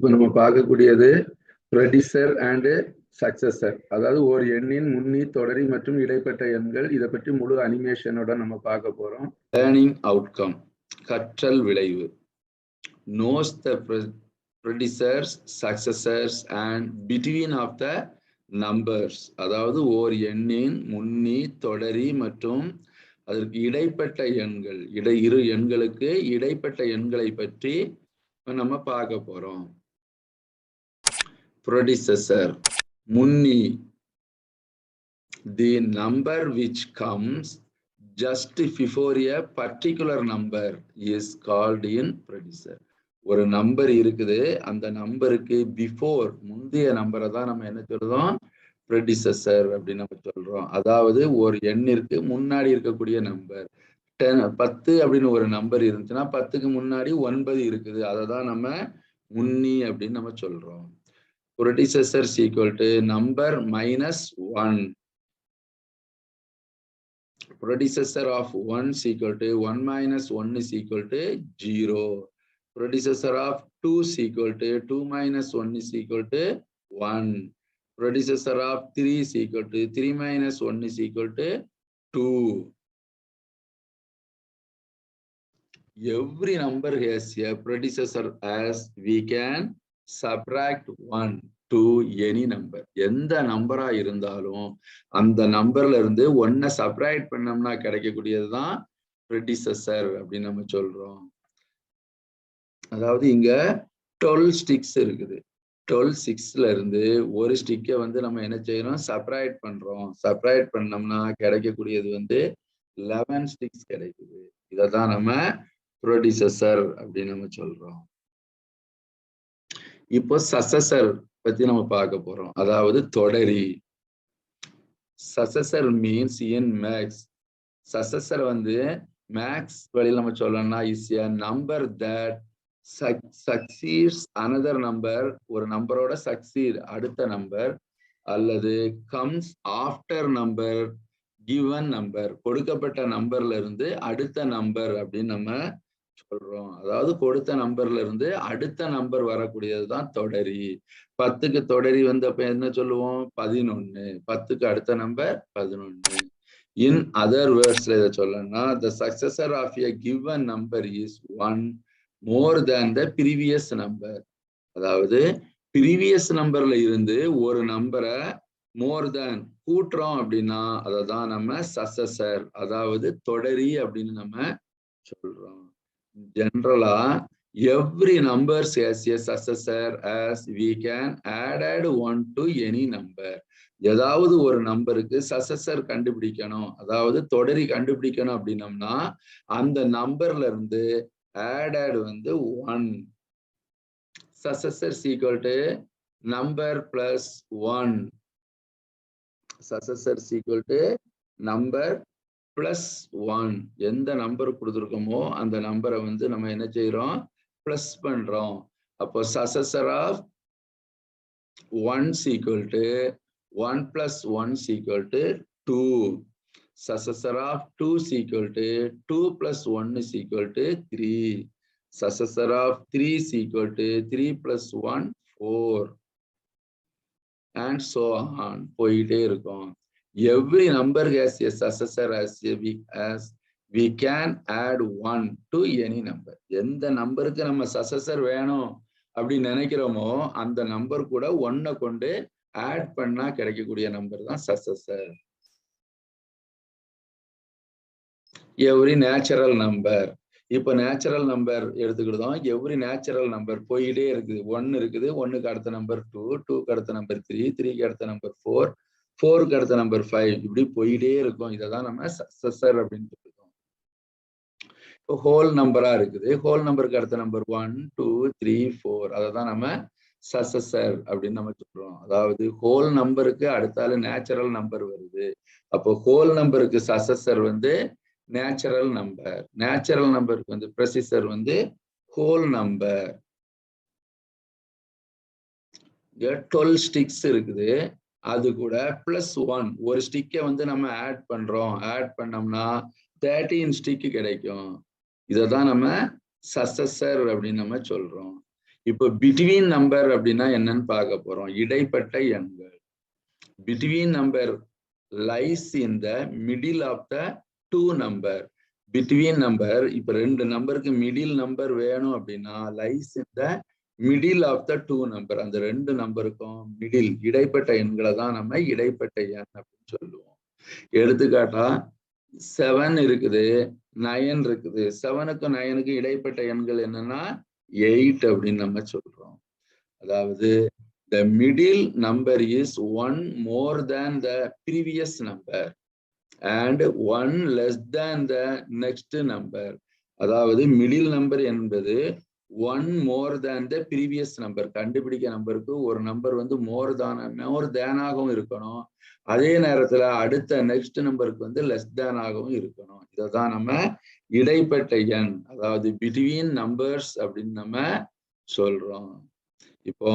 இப்போ நம்ம பார்க்கக்கூடியது ப்ரொடியூசர் அண்டு சக்சஸர் அதாவது ஒரு எண்ணின் முன்னி தொடரி மற்றும் இடைப்பட்ட எண்கள். இதை பற்றி முழு அனிமேஷனோட நம்ம பார்க்க போறோம். லேர்னிங் அவுட்கம் கற்றல் விளைவு. Knows the producers successors and between of the numbers அதாவது ஓர் எண்ணின் முன்னி தொடரி மற்றும் அதற்கு இடைப்பட்ட எண்கள். இடை இரு எண்களுக்கு இடைப்பட்ட எண்களை பற்றி நம்ம பார்க்க போறோம். Predecessor முன்னி the number which comes just before a particular number is called in producer ஒரு நம்பர் இருக்குது அந்த நம்பருக்கு பிஃபோர் முந்தைய நம்பரை தான் நம்ம என்ன சொல்றோம்? ப்ரெடிசஸர் அப்படின்னு நம்ம சொல்றோம். அதாவது ஒரு எண்ணிற்கு முன்னாடி இருக்கக்கூடிய நம்பர் டென் பத்து அப்படின்னு ஒரு நம்பர் இருந்துச்சுன்னா பத்துக்கு முன்னாடி ஒன்பது இருக்குது. அதை தான் நம்ம முன்னி அப்படின்னு நம்ம சொல்றோம். predecessor is equal to number minus 1. Predecessor of 1 is equal to 1 minus 1 is equal to 0. Predecessor of 2 is equal to 2 minus 1 is equal to 1. Predecessor of 3 is equal to 3 minus 1 is equal to 2. Every number has a predecessor as we can subtract one to any number எந்த நம்பரா இருந்தாலும் அந்த நம்பர்ல இருந்து ஒன்னை subtract பண்ணோம்னா கிடைக்கக்கூடியதுதான் predecessor அப்படின்னு நம்ம சொல்றோம். அதாவது இங்க டுவெல் ஸ்டிக்ஸ் இருக்குது. டுவெல் சிக்ஸ்ல இருந்து ஒரு ஸ்டிக்கை வந்து நம்ம என்ன செய்யறோம் சப்ராக்ட் பண்றோம். சப்ராக்ட் பண்ணோம்னா கிடைக்கக்கூடியது வந்து லெவன் ஸ்டிக்ஸ் கிடைக்குது. இதை தான் நம்ம ப்ரொடிசஸர் அப்படின்னு நம்ம சொல்றோம். இப்போ சசசர் பத்தி நம்ம பார்க்க போறோம். அதாவது தொடரி. சசசர் மீன்ஸ் இன் மேக்ஸ் சசசர் வந்து மேக்ஸ் வழியில் நம்ம சொல்லணும்னா is a number that succeeds another number ஒரு நம்பரோட சக்சீட் அடுத்த நம்பர் அல்லது comes after number given number கொடுக்கப்பட்ட நம்பர்ல இருந்து அடுத்த நம்பர் அப்படின்னு நம்ம சொல்றோம். அதாவது கொடுத்த நம்பர்ல இருந்து அடுத்த நம்பர் வரக்கூடியது தான் தொடரி. பத்துக்கு தொடரி வந்தப்ப என்ன சொல்லுவோம்? பதினொன்னு. பத்துக்கு அடுத்த நம்பர் பதினொன்னு. இன் அதர் வேர்ட்ஸ்ல இதை சொல்லணும்னா the successor of a given number is one more than the previous number அதாவது ப்ரீவியஸ் நம்பர்ல இருந்து ஒரு நம்பரை மோர் தேன் கூட்டுறோம் அப்படின்னா அதை தான் நம்ம சசசர் அதாவது தொடரி அப்படின்னு நம்ம சொல்றோம். ஜென்ரலா எவ்ரி நம்பர்ஸ் எஸ் S successor as we can added one to any number ஏதாவது ஒரு நம்பருக்கு சசசர் கண்டுபிடிக்கணும் அதாவது தொடரி கண்டுபிடிக்கணும் அப்படின்னம்னா அந்த நம்பர்ல இருந்து ஆடட் வந்து one successor equal to number plus one successor equal to number plus one எந்த நம்பர் கொடுத்துருக்கோமோ அந்த நம்பரை வந்து நம்ம என்ன செய்யறோம் பிளஸ் பண்றோம் அப்போ successor of one equal to one plus one equal to two successor of 2 is equal to 2 plus 1 is equal to 3. Successor of 3 is equal to 3 plus 1, 4. And so on. போயிட்டே இருக்கும் every number has a successor as a we as we can add one to any number. எந்த நம்பருக்கு நம்ம சசசர் வேணும் அப்படின்னு நினைக்கிறோமோ அந்த number கூட ஒன்னை கொண்டு ஆட் பண்ணா கிடைக்கக்கூடிய நம்பர் தான் சசசர் எவ்ரி நேச்சுரல் நம்பர் இப்போ நேச்சுரல் நம்பர் எடுத்துக்கிட்டோம் எவ்ரி நேச்சுரல் நம்பர் போயிட்டே இருக்குது. ஒன்னு இருக்குது. ஒன்னுக்கு அடுத்த நம்பர் டூ டூக்கு அடுத்த நம்பர் த்ரீ த்ரீக்கு அடுத்த நம்பர் ஃபோர் ஃபோருக்கு அடுத்த நம்பர் ஃபைவ் இப்படி போயிட்டே இருக்கும். இதை தான் நம்ம சக்சஸர் அப்படின்னு சொல்லுவோம் இப்போ ஹோல் நம்பரா இருக்குது. ஹோல் நம்பருக்கு அடுத்த number one two three four அதை தான் நம்ம சசசர் அப்படின்னு நம்ம சொல்றோம். அதாவது ஹோல் நம்பருக்கு அடுத்தால நேச்சுரல் நம்பர் வருது. அப்போ ஹோல் நம்பருக்கு சசசர் வந்து நேச்சுரல் நம்பர் நேச்சுரல் நம்பருக்கு வந்து ப்ரெசிசர் வந்து ஹோல் நம்பர் டுவெல் ஸ்டிக்ஸ் இருக்குது. அது கூட பிளஸ் ஒன் ஒரு ஸ்டிக்கை வந்து நம்ம ஆட் பண்றோம். ஆட் பண்ணோம்னா தேர்ட்டீன் ஸ்டிக்கு கிடைக்கும். இதை தான் நம்ம சசஸர் அப்படின்னு நம்ம சொல்றோம். இப்போ பிட்வீன் நம்பர் அப்படின்னா என்னன்னு பார்க்க போறோம். இடைப்பட்ட எண்கள். Between number lies in the middle of the two number between number இப்ப ரெண்டு நம்பருக்கு மிடில் நம்பர் வேணும் அப்படின்னா lies in the middle of the two number அந்த ரெண்டு நம்பருக்கும் மிடில் இடைப்பட்ட எண்களை தான் நம்ம இடைப்பட்ட எண் அப்படின்னு சொல்லுவோம். எடுத்துக்காட்டா செவன் இருக்குது நயன் இருக்குது. செவனுக்கும் நயனுக்கும் இடைப்பட்ட எண்கள் என்னன்னா எயிட் அப்படின்னு நம்ம சொல்றோம். அதாவது the middle number is one more than the previous number and one less than the next number அதாவது மிடில் நம்பர் என்பது one more than the previous number கண்டுபிடிக்க நம்பருக்கு ஒரு நம்பர் வந்து மோர் தான மோர் தேனாகவும் இருக்கணும். அதே நேரத்துல அடுத்த நெக்ஸ்ட் நம்பருக்கு வந்து லெஸ் தேனாகவும் இருக்கணும். இதை தான் நம்ம இடைப்பட்ட எண் அதாவது பிட்வீன் நம்பர்ஸ் அப்படின்னு நம்ம சொல்றோம். இப்போ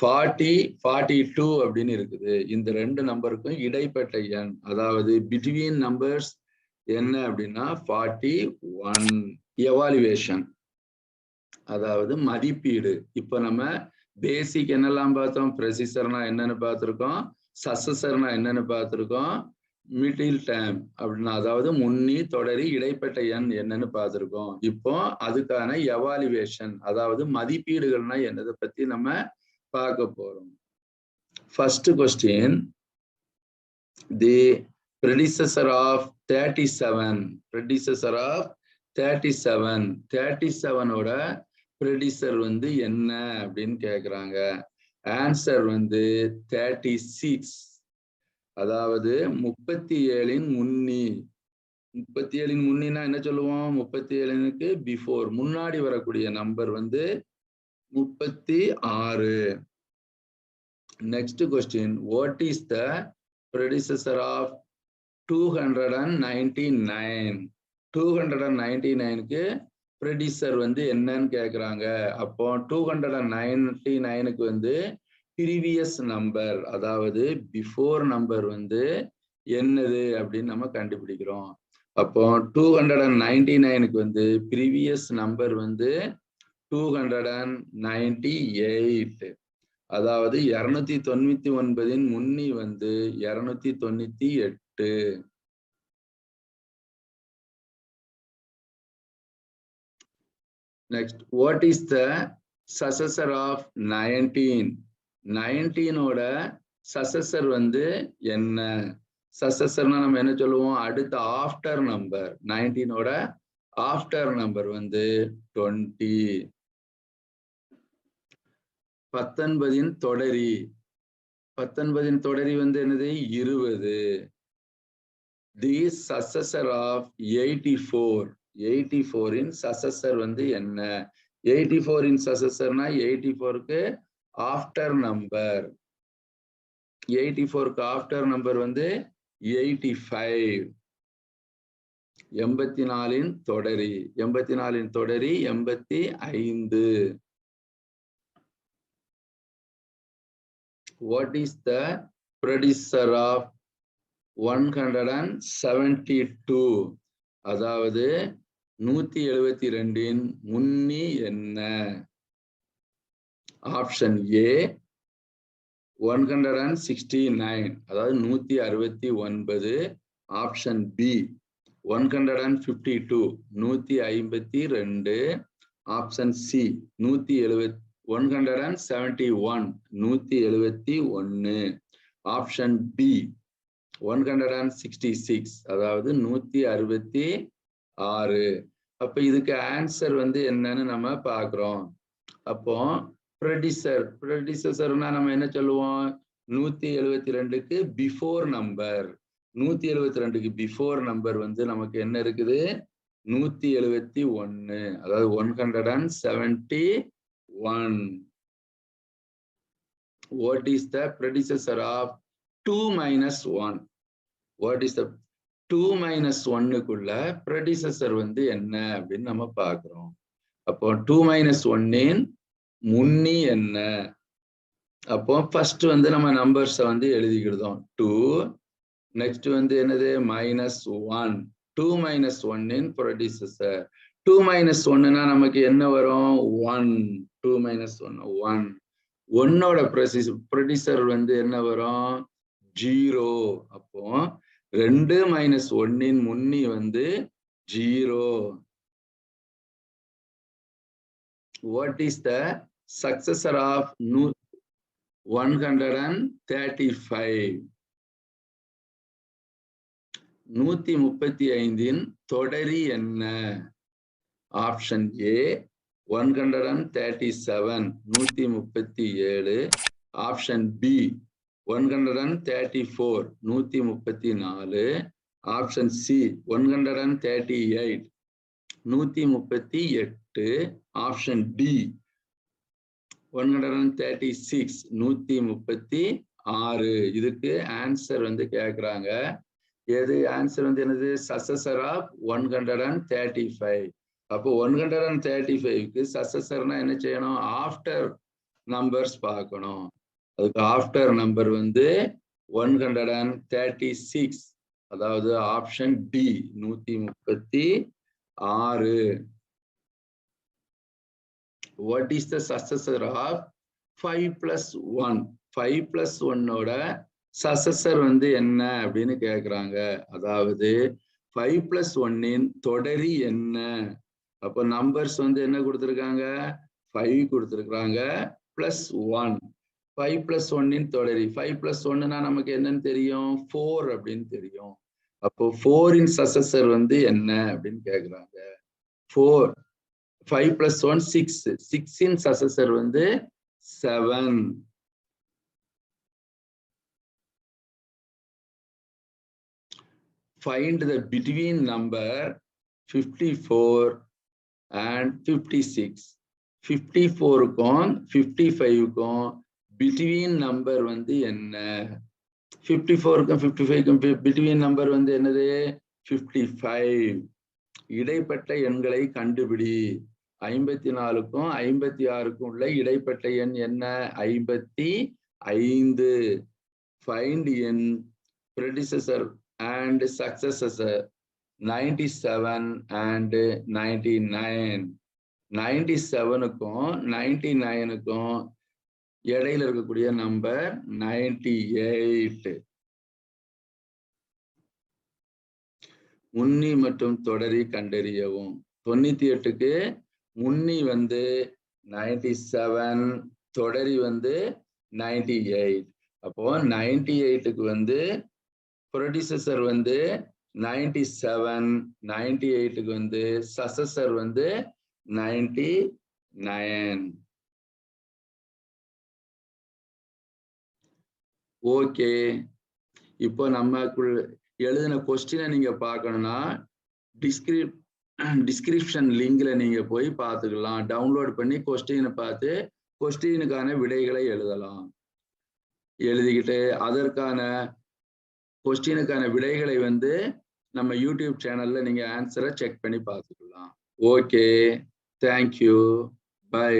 ஃபார்ட்டி ஃபார்ட்டி டூ அப்படின்னு இருக்குது. இந்த ரெண்டு நம்பருக்கும் இடைப்பட்ட எண் அதாவது பிட்வீன் நம்பர்ஸ் என்ன அப்படின்னா ஃபார்ட்டி ஒன் எவாலுவேஷன் அதாவது மதிப்பீடு. இப்போ நம்ம பேசிக் என்னெல்லாம் பார்த்தோம்? ப்ரெசிசர்னா என்னன்னு பார்த்துருக்கோம். சசசர்னா என்னன்னு பார்த்துருக்கோம். மிடில் டைம் அப்படின்னா அதாவது முன்னி தொடரி இடைப்பட்ட எண் என்னன்னு பார்த்துருக்கோம். இப்போ அதுக்கான எவாலுவேஷன் அதாவது மதிப்பீடுகள்னா என்னதை பத்தி நம்ம பார்க்க போறோம். First question the predecessor of thirty seven predecessor of thirty seven thirty producer predecessor வந்து என்ன அப்படின்னு கேக்குறாங்க. ஆன்சர் வந்து தேர்ட்டி சிக்ஸ் அதாவது முப்பத்தி ஏழின் முன்னி. முப்பத்தி ஏழின் முன்னினா என்ன சொல்லுவோம்? முப்பத்தி ஏழுனுக்கு பிஃபோர் முன்னாடி வரக்கூடிய நம்பர் வந்து முப்பத்தி ஆறு next question what is the producer of two hundred and ninety nine two hundred and ninety நைனுக்கு ப்ரெடிசர் வந்து என்னன்னு கேக்குறாங்க. அப்போ டூ ஹண்ட்ரட் அண்ட் நைன்டி நைனுக்கு வந்து ப்ரீவியஸ் நம்பர் அதாவது பிஃபோர் நம்பர் வந்து என்னது அப்படின்னு நம்ம கண்டுபிடிக்கிறோம். அப்போ டூ ஹண்ட்ரட் அண்ட் நைன்டி நைனுக்கு வந்து ப்ரீவியஸ் நம்பர் வந்து two hundred and ninety eight அதாவது இருநூத்தி தொண்ணூத்தி ஒன்பதின் முன்னி வந்து இரநூத்தி தொண்ணூத்தி எட்டு. Next what is the successor of nineteen நைன்டீனோட successor வந்து என்ன? சசசர்னா நம்ம என்ன சொல்லுவோம்? அடுத்த ஆஃப்டர் நம்பர் நைன்டீனோட ஆஃப்டர் நம்பர் வந்து டுவெண்ட்டி பத்தொன்பதின் தொடரி. பத்தொன்பதின் தொடரி வந்து என்னது? இருபது. The successor of eighty four eighty foreign successor வந்து என்ன? எயிட்டி ஃபோரின் சசஸர்னா எயிட்டி ஃபோருக்கு ஆஃப்டர் நம்பர் எயிட்டி ஃபோருக்கு ஆஃப்டர் நம்பர் வந்து எயிட்டி ஃபைவ் எண்பத்தி நாலின் தொடரி. எண்பத்தி நாலின் தொடரி எண்பத்தி ஐந்து. What is the producer of one hundred and seventy two அதாவது நூத்தி எழுபத்தி ரெண்டின் முன்னி என்ன? Option A one hundred and sixty nine அதாவது நூத்தி அறுபத்தி ஒன்பது. Option B one hundred and fifty two நூத்தி ஐம்பத்தி ரெண்டு. ஆப்ஷன் சி நூத்தி எழுபத் one hundred and seventy one நூத்தி எழுபத்தி ஒன்னு option B one hundred and sixty six அதாவது நூத்தி அறுபத்தி ஆறு. அப்ப இதுக்கு ஆன்சர் வந்து என்னன்னு நம்ம பாக்குறோம் அப்போ ப்ரொடியூசர் ப்ரொடியூசர்னா நம்ம என்ன சொல்லுவோம்? நூத்தி எழுபத்தி ரெண்டுக்கு பிஃபோர் நம்பர் நூத்தி எழுபத்தி ரெண்டுக்கு பிஃபோர் நம்பர் வந்து நமக்கு என்ன இருக்குது? நூத்தி எழுபத்தி ஒன்னு. அதாவது one hundred and seventy one what is the predecessor of two minus one what is the two minus ஒன்னுக்குள்ள predecessor வந்து என்ன அப்படின்னு நம்ம பார்க்குறோம். அப்போ டூ மைனஸ் ஒன்னின் முன்னி என்ன? அப்போ ஃபர்ஸ்ட் வந்து நம்ம நம்பர்ஸை வந்து எழுதிக்கிடுதோம். டூ நெக்ஸ்ட் வந்து என்னது? மைனஸ் ஒன் டூ மைனஸ் ஒன்னின் ப்ரொடியூசர் டூ மைனஸ் ஒன்னுனா நமக்கு என்ன வரும்? One two minus one one ஒன்னோட ப்ரொடியூஸ் ப்ரொடியூசர் வந்து என்ன வரும்? ஜீரோ அப்போ ரெண்டு மைனஸ் ஒன்னின் முன்னி வந்து zero what is the successor of நூ one hundred and thirty five நூத்தி முப்பத்தி ஐந்தின் தொடரி என்ன? Option A one hundred and thirty seven நூத்தி முப்பத்தி ஏழு. Option B one hundred and thirty four நூத்தி முப்பத்தி நாலு. Option C one hundred and thirty eight நூத்தி முப்பத்தி எட்டு. Option D one hundred and thirty six நூத்தி முப்பத்தி ஆறு. இதுக்கு ஆன்சர் வந்து கேட்குறாங்க எது ஆன்சர் வந்து என்னது? Successor of one hundred and thirty five அப்போ ஒன் ஹண்ட்ரட் அண்ட் தேர்ட்டி ஃபைவ்க்கு சசசர்னா என்ன செய்யணும்? ஆஃப்டர் நம்பர்ஸ் பார்க்கணும். அதுக்கு ஆஃப்டர் நம்பர் வந்து one hundred and thirty six அதாவது ஆப்ஷன் டி நூத்தி முப்பத்தி ஆறு. What is the successor of five plus one five plus ஒன்னோட சசசர் வந்து என்ன அப்படின்னு கேட்குறாங்க அதாவது ஃபைவ் பிளஸ் ஒன்னின் தொடரி என்ன? அப்போ நம்பர்ஸ் வந்து என்ன கொடுத்துருக்காங்க? ஃபைவ் கொடுத்துருக்குறாங்க. பிளஸ் ஒன் ஃபைவ் பிளஸ் ஒன்னின் தொடரி. ஃபைவ் பிளஸ் ஒன்னுனா நமக்கு என்னன்னு தெரியும்? ஃபோர் அப்படின்னு தெரியும். அப்போ ஃபோரின் சசஸர் வந்து என்ன அப்படின்னு கேக்குறாங்க. Four five plus one six சிக்ஸின் successor வந்து seven find the between number 54 and 56 54க்கும் 55க்கும் பிட்வீன் நம்பர் வந்து என்ன? ஃபிஃப்டி ஃபோருக்கும் ஃபிஃப்டி ஃபைவ்க்கும் பிட்வீன் நம்பர் வந்து என்னது? ஃபிஃப்டி ஃபைவ் இடைப்பட்ட எண்களை கண்டுபிடி. ஐம்பத்தி நாலுக்கும் ஐம்பத்தி ஆறுக்கும் உள்ள இடைப்பட்ட எண் என்ன? ஐம்பத்தி ஐந்து. Find an predecessor and successor ninety seven and ninety nine ninety செவனுக்கும் ninety நைனுக்கும் இடையில இருக்கக்கூடிய நம்பர் 98 முன்னி மற்றும் தொடரி கண்டறியவும். தொண்ணூத்தி எட்டுக்கு முன்னி வந்து நைன்டி செவன் தொடரி வந்து நைன்டி எயிட் அப்போ நைன்டி எயிட்டுக்கு வந்து ப்ரொடியூசர் வந்து நைன்டி செவன் நைன்டி எயிட்டுக்கு வந்து சசசர் வந்து நைன்டி நைன் ஓகே. இப்போ நம்மக்குள் எழுதின கொஸ்டினை நீங்க பார்க்கணும்னா டிஸ்கிரிப் டிஸ்கிரிப்ஷன் லிங்க்ல நீங்க போய் பார்த்துக்கலாம். டவுன்லோட் பண்ணி கொஸ்டினை பார்த்து கொஸ்டினுக்கான விடைகளை எழுதலாம். எழுதிக்கிட்டு அதற்கான கொஸ்டினுக்கான விடைகளை வந்து நம்ம யூடியூப் சேனல்ல நீங்க ஆன்சரை செக் பண்ணி பார்த்துக்கலாம். Okay thank you bye